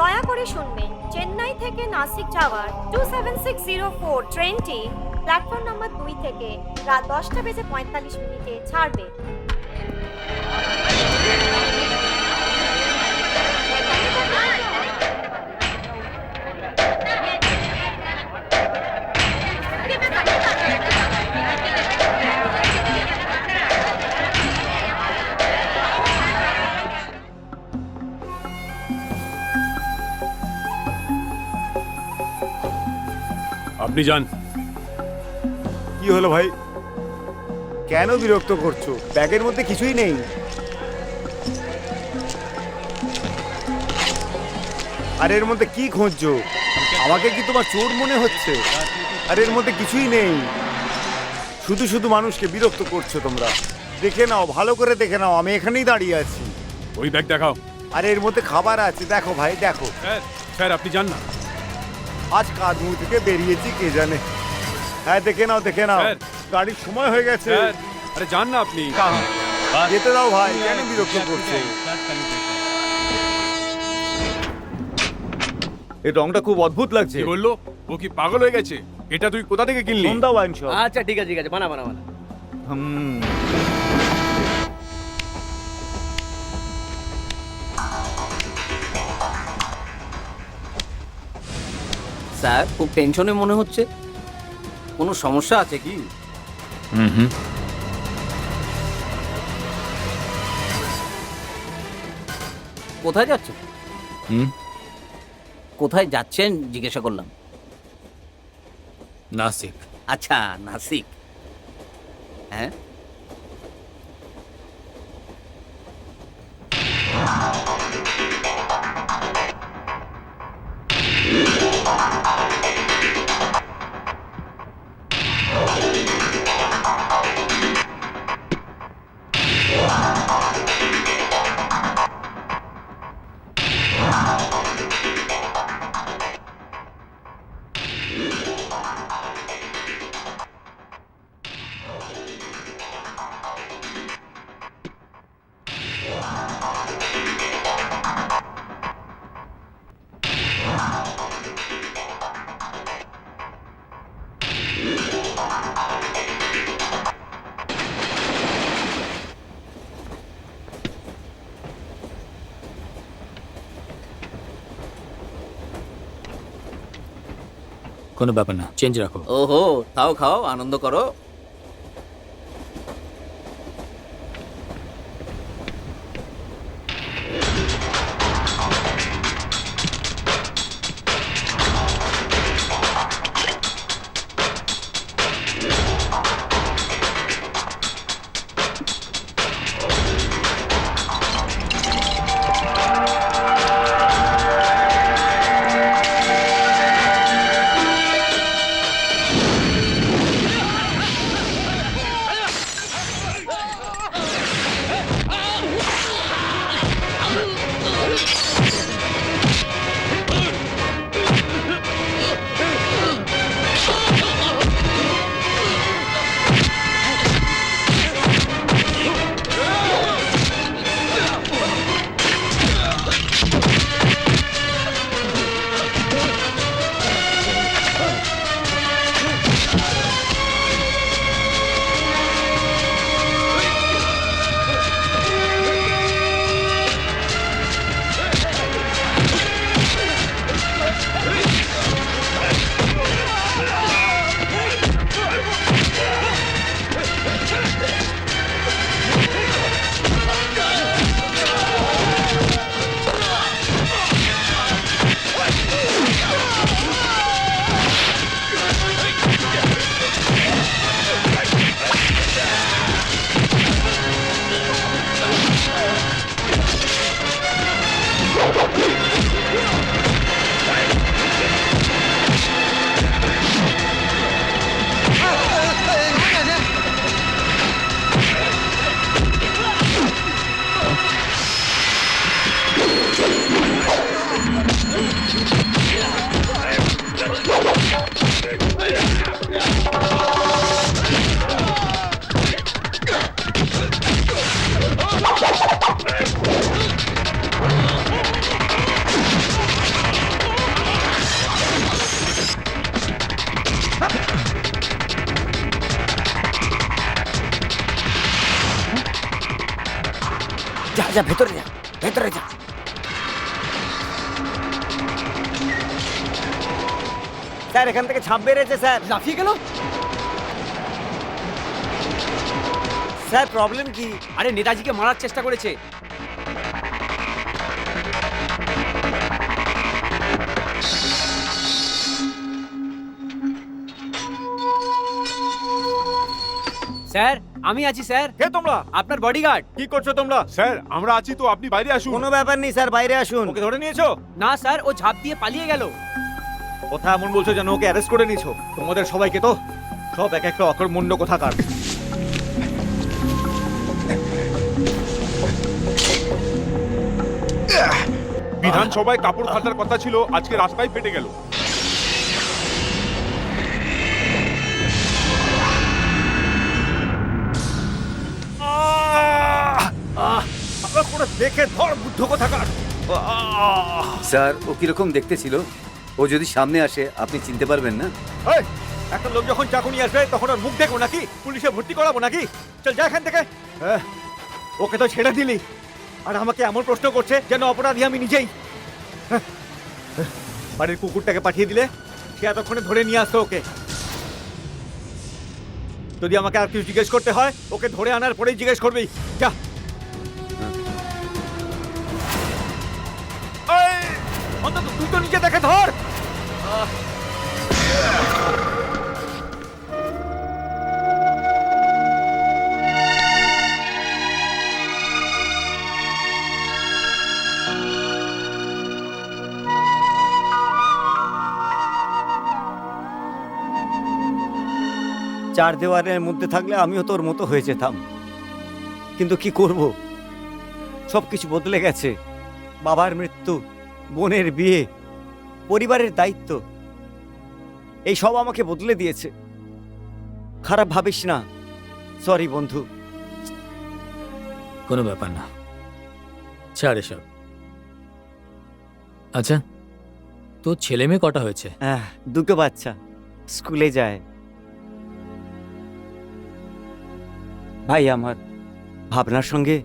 দয়া করে শুনবেন চেন্নাই থেকে নাসিক যাওয়ার two seven six zero four ট্রেনটি প্ল্যাটফর্ম নম্বর দুই থেকে রাত দশটা বেজে পঁয়তাল্লিশ মিনিটে ছাড়বে। আপনি যান। কি হলো ভাই? কেন বিরক্ত করছ? ব্যাগের মধ্যে কিছুই নেই। আর এর মধ্যে কি খুঁজছো? আমাকে কি তোমার চোর মনে হচ্ছে? আর এর মধ্যে কিছুই নেই। শুধু শুধু মানুষকে বিরক্ত করছ তোমরা। দেখে নাও ভালো করে দেখে নাও আমি এখানেই দাঁড়িয়ে আছি। ওই ব্যাগ দেখাও। আর এর মধ্যে খাবার আছে দেখো ভাই দেখো। স্যার স্যার আপনি যান না। আজ কাজ থেকে বেরিয়েছি কে জানে? হ্যাঁ দেখে নাও দেখে নাও। স্যার। গাড়ির সময় হয়ে গেছে। স্যার আরে যান না আপনি। যেতে দাও ভাই কেন বিরক্ত করছ? এই রংটা খুব অদ্ভুত লাগছে। কি বলল? ও কি পাগল হয়ে গেছে? এটা তুই কোথা থেকে কিনলি? Sandhya wine shop. আচ্ছা ঠিক আছে ঠিক আছে বানা বানা বানা। হুম। স্যার খুব টেনশনে মনে হচ্ছে। কোনো সমস্যা আছে কি? হুম হুম। কোথায় যাচ্ছেন হুম। কোথায় যাচ্ছেন? জিজ্ঞাসা করলাম। নাসিক। আচ্ছা নাসিক। হ্যাঁ? কোনো ব্যাপার না। চেঞ্জ রাখো। ওহো তাও খাও আনন্দ করো। যা যা ভেতরে যা ভেতরে যা। স্যার এখান থেকে ছাপ বেড়েছে স্যার। লাফিয়ে গেল? স্যার প্রবলেম কি? আরে নেতাজিকে মারার চেষ্টা করেছে। স্যার আমি আছি স্যার। কে তোমরা? আপনার বডিগার্ড কি করছ তোমরা? স্যার আমরা আছি তো আপনি বাইরে আসুন। কোনো ব্যাপার নেই স্যার বাইরে আসুন। ওকে ধরে নিয়েছো? না স্যার ও ঝাঁপ দিয়ে পালিয়ে গেল। কথা এমন বলছো যেন ওকে অ্যারেস্ট করে নিয়েছো। তোমাদের সবাইকে তো? সব এক একটা অকর্মণ্য কোথাকার। বিধানসভায় কাপড় ফাটার কথা ছিল আজকে রাস্তায় ফেটে গেল। দেখে ধর বুদ্ধ কোথাকার। স্যার ও কীরকম দেখতে ছিল? ও যদি সামনে আসে আপনি চিনতে পারবেন না। এই, একটা লোক যখন চাকুনি আসবে তখন ওর মুখ দেখব নাকি? পুলিশে ভর্তি করাবো নাকি? চল যা এখান থেকে। হ্যাঁ, ওকে তো ছেড়ে দিলি। আর আমাকে এমন প্রশ্ন করছে যেন অপরাধী আমি নিজেই। হ্যাঁ, হ্যাঁ, বাড়ির কুকুরটাকে পাঠিয়ে দিলে সে এতক্ষণে ধরে নিয়ে আসতো ওকে। যদি আমাকে আর কিছু জিজ্ঞেস করতে হয় ওকে ধরে আনার পরেই জিজ্ঞেস করবি। যা। তুই দেখে ধর। চার দেওয়ারের মধ্যে থাকলে আমিও তোর মতো হয়ে যেতাম। কিন্তু কি করব? সব কিছু বদলে গেছে। বাবার মৃত্যু। বোনের বিয়ে পরিবারের দায়িত্ব এই সব আমাকে বদলে দিয়েছে। খারাপ ভাবিস না। সরি বন্ধু। কোনো ব্যাপার না। ছাড় এসব। আচ্ছা তোর ছেলে মেয়ে কটা হয়েছে? আহ, দুটো বাচ্চা। স্কুলে যায়। ভাই আমার ভাবনার সঙ্গে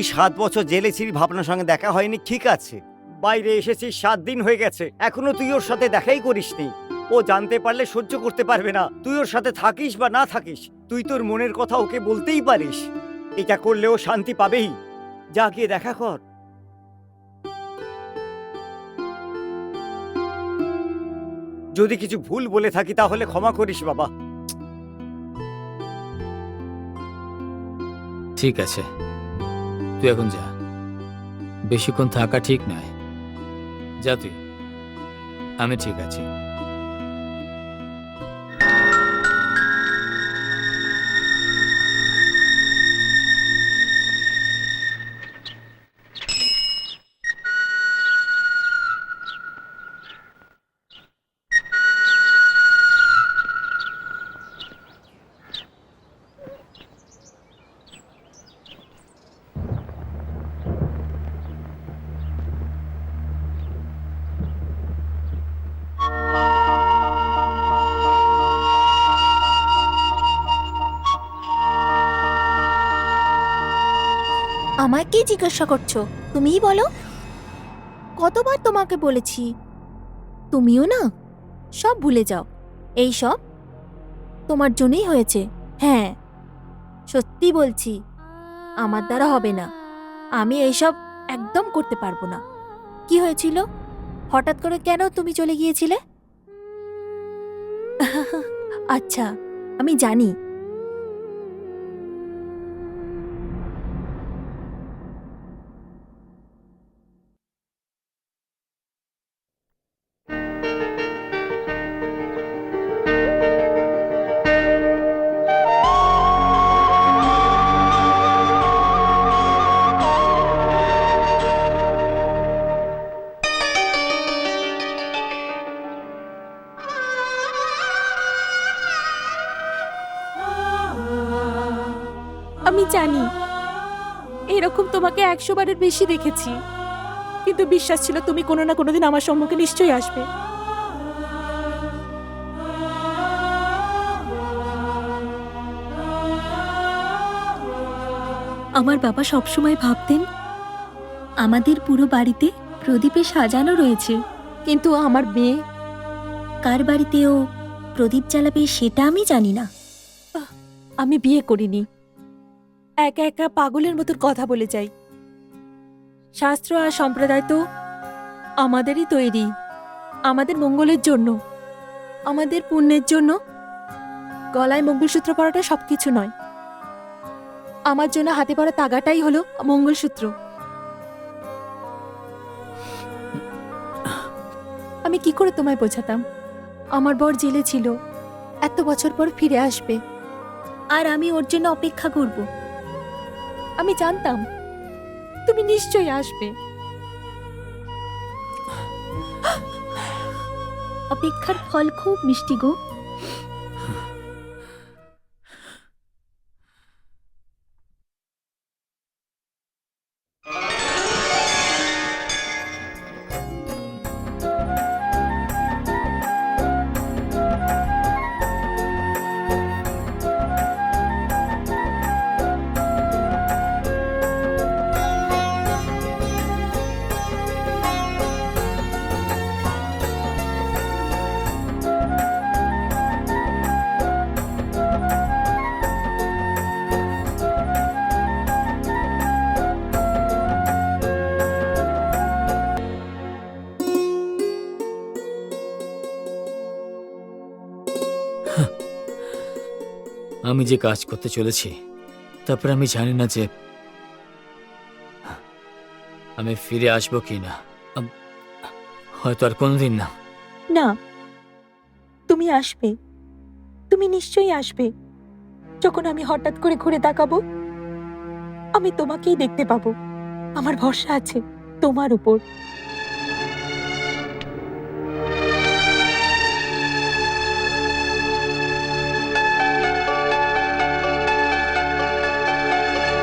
তুই সাত বছর জেলে ছিলি, ভাবনার সঙ্গে দেখা হয়নি, ঠিক আছে। বাইরে এসেছিস, সাত দিন হয়ে গেছে, এখনও তুই ওর সাথে দেখাই করিসনি। ও জানতে পারলে সহ্য করতে পারবে না, তুই ওর সাথে থাকিস বা না থাকিস, তুই তোর মনের কথা ওকে বলতেই পারিস। এটা করলেও শান্তি পাবেই। যা গিয়ে দেখা কর। যদি কিছু ভুল বলে থাকি, তাহলে ক্ষমা করিস, বাবা। ঠিক আছে। তুই এখন যা। বেশিক্ষণ থাকা ঠিক নয়। যা তুই। আমি ঠিক আছি। আমায় কি জিজ্ঞাসা করছ? তুমিই বলো। কতবার তোমাকে বলেছি। তুমিও না। সব ভুলে যাও। এই সব তোমার জন্যই হয়েছে। হ্যাঁ সত্যি বলছি, আমার দ্বারা হবে না। আমি এইসব একদম করতে পারব না। কি হয়েছিল? হঠাৎ করে কেন তুমি চলে গিয়েছিলে? আচ্ছা আমি জানি। জানি। এরকম তোমাকে একশো বারের বেশি দেখেছি। কিন্তু বিশ্বাস ছিল তুমি কোনো না কোনোদিন আমার সম্মুখে নিশ্চয়ই আসবে। আমার বাবা সবসময় ভাবতেন আমাদের পুরো বাড়িতে প্রদীপে সাজানো রয়েছে। কিন্তু আমার মেয়ে কার বাড়িতেও প্রদীপ জ্বালাবে সেটা আমি জানি না। আমি বিয়ে করিনি। একা একা পাগলের মতন কথা বলে যাই। শাস্ত্র আর সম্প্রদায় তো আমাদেরই তৈরি। আমাদের মঙ্গলের জন্য, আমাদের পুণ্যের জন্য গলায় মঙ্গলসূত্র পরাটা সবকিছু নয়। আমার জন্য হাতে পরা তাগাটাই হলো মঙ্গলসূত্র। আমি কি করে তোমায় বোঝাতাম? আমার বর জেলে ছিল, এত বছর পর ফিরে আসবে। আর আমি ওর জন্য অপেক্ষা করব। আমি জানতাম। তুমি নিশ্চয়ই আসবে। অপেক্ষার ফল খুব মিষ্টি গো। আমি যে কাজ করতে চলেছি, তারপর আমি জানি না যে আমি ফিরে আসব কি না। হয়তো আর কোনোদিন না। না। তুমি আসবে। তুমি নিশ্চয়ই আসবে। যখন আমি হঠাৎ করে ঘুরে তাকাবো, আমি তোমাকেই দেখতে পাবো। আমার ভরসা আছে তোমার উপর।